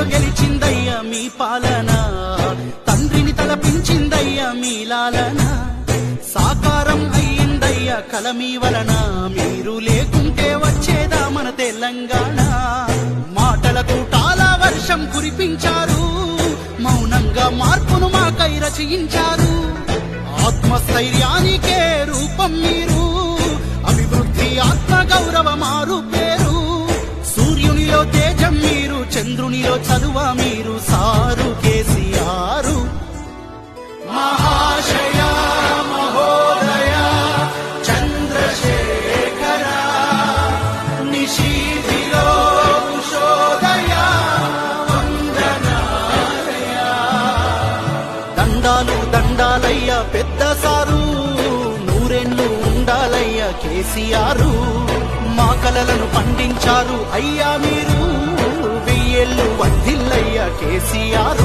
ఎన్నికలు గెలిచిందయ్యా మీ పాలన. తండ్రిని తలపించిందయ్యా మీ లాలన. సాకారం అయ్యిందయ్యా కల మీ వలన. మీరు లేకుంటే వచ్చేదా మన తెలంగాణ. మాటలకు టాలా వర్షం కురిపించారు. మౌనంగా మార్పును మాకై రచయించారు ఆత్మస్థైర్యానికే రూపం మీరు. అభివృద్ధి ఆత్మ గౌరవ చంద్రునిలో చదువ మీరు? సారు కేసీఆరు. మహాశయ మహోదయ చంద్రశేఖర దండాలు దండాలయ్య పెద్ద సారు నూరెండ్లు ఉండాలయ్య కేసీఆరు. మా కలలను పండించారు అయ్యా మీరు. వెయ్యేళ్ళు వర్ధిల్లయ్య కేసీఆర్.